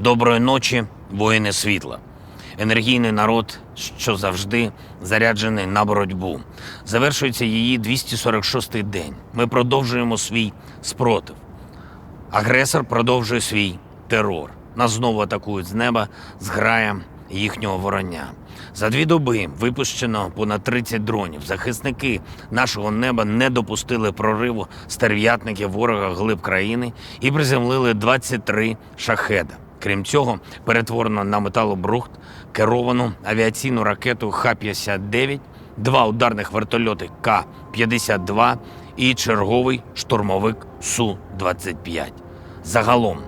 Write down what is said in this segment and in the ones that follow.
Доброї ночі, воїни світла. Енергійний народ, що завжди заряджений на боротьбу. Завершується її 246-й день. Ми продовжуємо свій спротив. Агресор продовжує свій терор. Нас знову атакують з неба зграя їхнього вороння. За дві доби випущено понад 30 дронів. Захисники нашого неба не допустили прориву стерв'ятників ворога глиб країни і приземлили 23 шахеда. Крім цього, перетворено на металобрухт керовану авіаційну ракету Х-59, два ударних вертольоти К-52 і черговий штурмовик Су-25. Загалом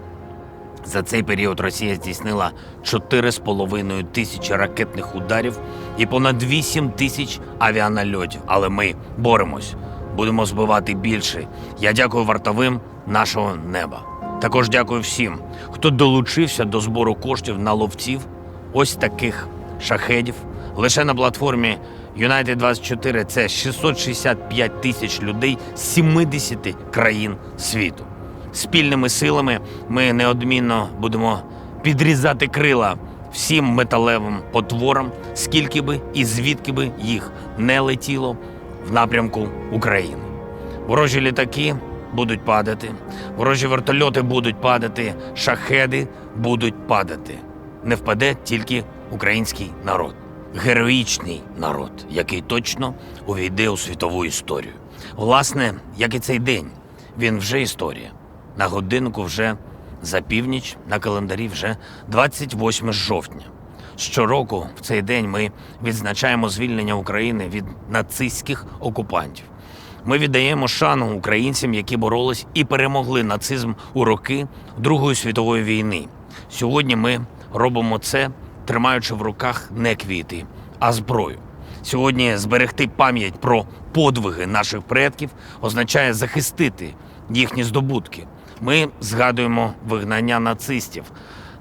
за цей період Росія здійснила 4,5 тисячі ракетних ударів і понад 8 тисяч авіанальотів. Але ми боремось, будемо збивати більше. Я дякую вартовим нашого неба. Також дякую всім, хто долучився до збору коштів на ловців, ось таких шахедів. Лише на платформі United 24 це 665 тисяч людей з 70 країн світу. Спільними силами ми неодмінно будемо підрізати крила всім металевим потворам, скільки би і звідки би їх не летіло в напрямку України. Ворожі літаки будуть падати, ворожі вертольоти будуть падати, шахеди будуть падати. Не впаде тільки український народ, героїчний народ, який точно увійде у світову історію. Власне, як і цей день, він вже історія. На годинку вже за північ, на календарі вже 28 жовтня. Щороку в цей день ми відзначаємо звільнення України від нацистських окупантів. Ми віддаємо шану українцям, які боролись і перемогли нацизм у роки Другої світової війни. Сьогодні ми робимо це, тримаючи в руках не квіти, а зброю. Сьогодні зберегти пам'ять про подвиги наших предків означає захистити їхні здобутки. Ми згадуємо вигнання нацистів,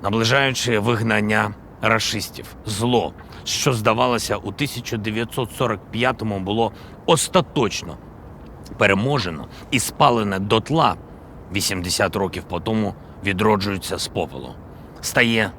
наближаючи вигнання рашистів. Зло, що здавалося у 1945-му, було остаточно переможено і спалене дотла 80 років по тому відроджується з попелу. Стає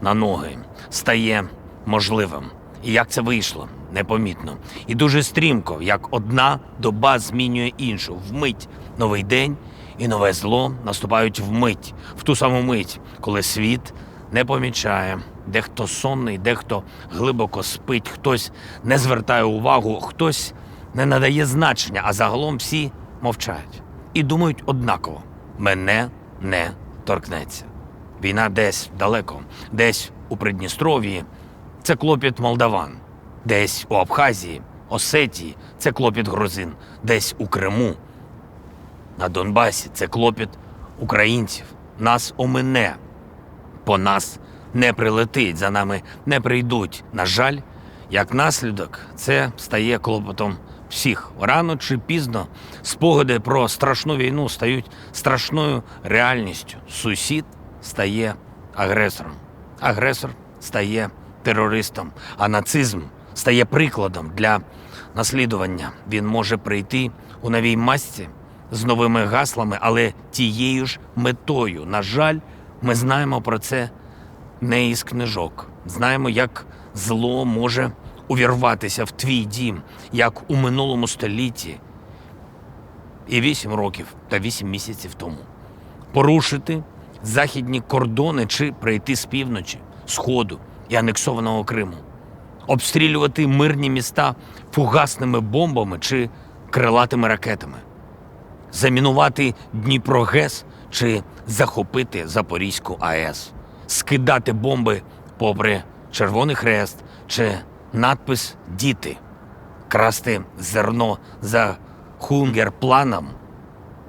на ноги, стає можливим. І як це вийшло? Непомітно. І дуже стрімко, як одна доба змінює іншу. Вмить новий день і нове зло наступають вмить, в ту саму мить, коли світ не помічає. Дехто сонний, дехто глибоко спить, хтось не звертає увагу, хтось не надає значення, а загалом всі мовчають і думають однаково: мене не торкнеться. Війна десь далеко, десь у Придністров'ї це клопіт молдаван, десь у Абхазії, Осетії це клопіт грузин, десь у Криму, на Донбасі це клопіт українців. Нас омине, по нас не прилетить, за нами не прийдуть. На жаль, як наслідок, це стає клопотом всіх. Рано чи пізно спогади про страшну війну стають страшною реальністю. Сусід стає агресором, агресор стає терористом, а нацизм стає прикладом для наслідування. Він може прийти у новій масці з новими гаслами, але тією ж метою. На жаль, ми знаємо про це не із книжок. Знаємо, як зло може увірватися в твій дім, як у минулому столітті, і вісім років та вісім місяців тому. Порушити західні кордони чи прийти з півночі, сходу і анексованого Криму, обстрілювати мирні міста фугасними бомбами чи крилатими ракетами, замінувати Дніпро ГЕС чи захопити Запорізьку АЕС, скидати бомби попри Червоний Хрест чи надпис Діти, красти зерно за хунгер-планом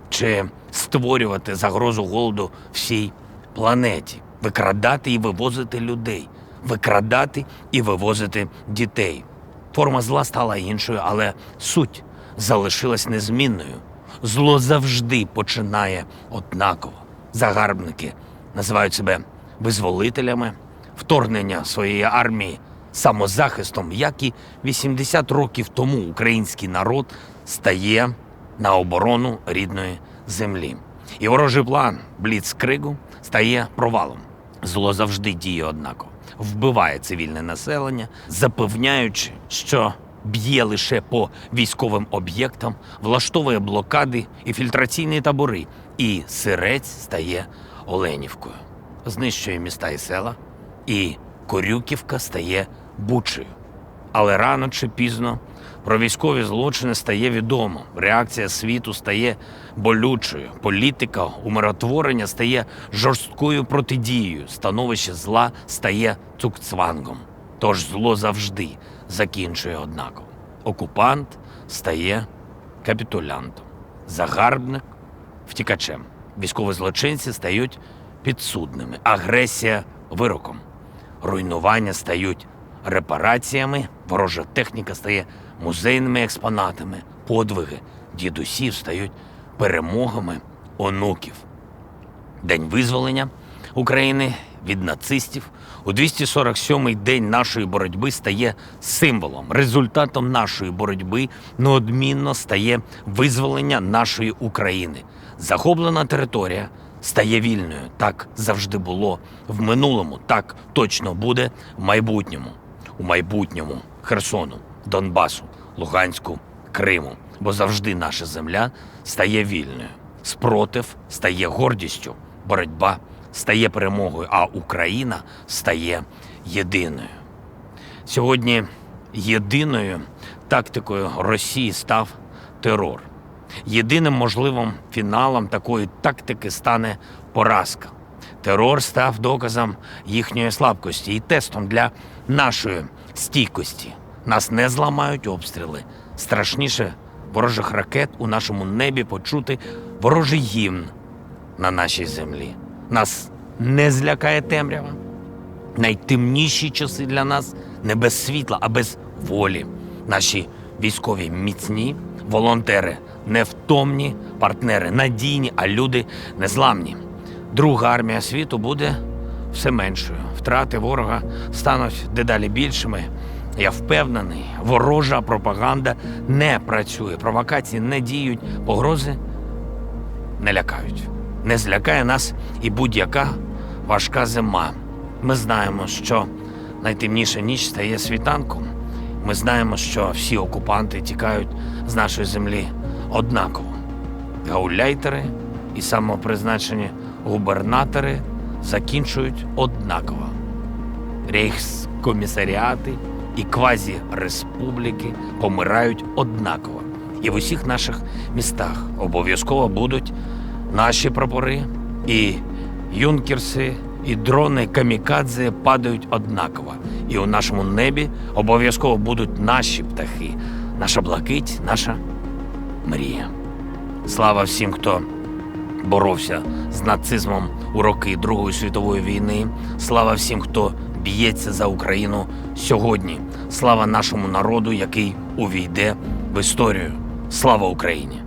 чи створювати загрозу голоду всій планеті, викрадати і вивозити людей, викрадати і вивозити дітей. Форма зла стала іншою, але суть залишилась незмінною. Зло завжди починає однаково. Загарбники називають себе визволителями, вторгнення своєї армії самозахистом, як і 80 років тому український народ стає на оборону рідної землі. І ворожий план Бліцкригу стає провалом. Зло завжди діє однаково, вбиває цивільне населення, запевняючи, що б'є лише по військовим об'єктам, влаштовує блокади і фільтраційні табори, і сирець стає Оленівкою, знищує міста і села, і Корюківка стає Бучею. Але рано чи пізно про військові злочини стає відомо. Реакція світу стає болючою. Політика умиротворення стає жорсткою протидією. Становище зла стає цукцвангом. Тож зло завжди закінчує однаково. Окупант стає капітулянтом, загарбник втікачем. Військові злочинці стають підсудними, агресія вироком руйнування стають репараціями, ворожа техніка стає музейними експонатами, подвиги дідусів стають перемогами онуків. День визволення України від нацистів у 247-й день нашої боротьби стає символом, результатом нашої боротьби неодмінно стає визволення нашої України. Захоплена територія стає вільною. Так завжди було в минулому, так точно буде в майбутньому. У майбутньому Херсону, Донбасу, Луганську, Криму. Бо завжди наша земля стає вільною. Спротив стає гордістю, боротьба стає перемогою, а Україна стає єдиною. Сьогодні єдиною тактикою Росії став терор. Єдиним можливим фіналом такої тактики стане поразка. Терор став доказом їхньої слабкості і тестом для нашої стійкості. Нас не зламають обстріли. Страшніше ворожих ракет у нашому небі почути ворожий гімн на нашій землі. Нас не злякає темрява. Найтемніші часи для нас не без світла, а без волі. Наші військові міцні, волонтери невтомні, партнери надійні, а люди незламні. Друга армія світу буде все меншою. Втрати ворога стануть дедалі більшими. Я впевнений, ворожа пропаганда не працює, провокації не діють, погрози не лякають. Не злякає нас і будь-яка важка зима. Ми знаємо, що найтемніша ніч стає світанком. Ми знаємо, що всі окупанти тікають з нашої землі однаково. Гауляйтери і самопризначені губернатори закінчують однаково. Рейхскомісаріати і квазі-республіки помирають однаково. І в усіх наших містах обов'язково будуть наші прапори, і юнкерси, і дрони камікадзе падають однаково. І у нашому небі обов'язково будуть наші птахи, наша блакить, наша мрія. Слава всім, хто боровся з нацизмом у роки Другої світової війни. Слава всім, хто б'ється за Україну сьогодні. Слава нашому народу, який увійде в історію. Слава Україні!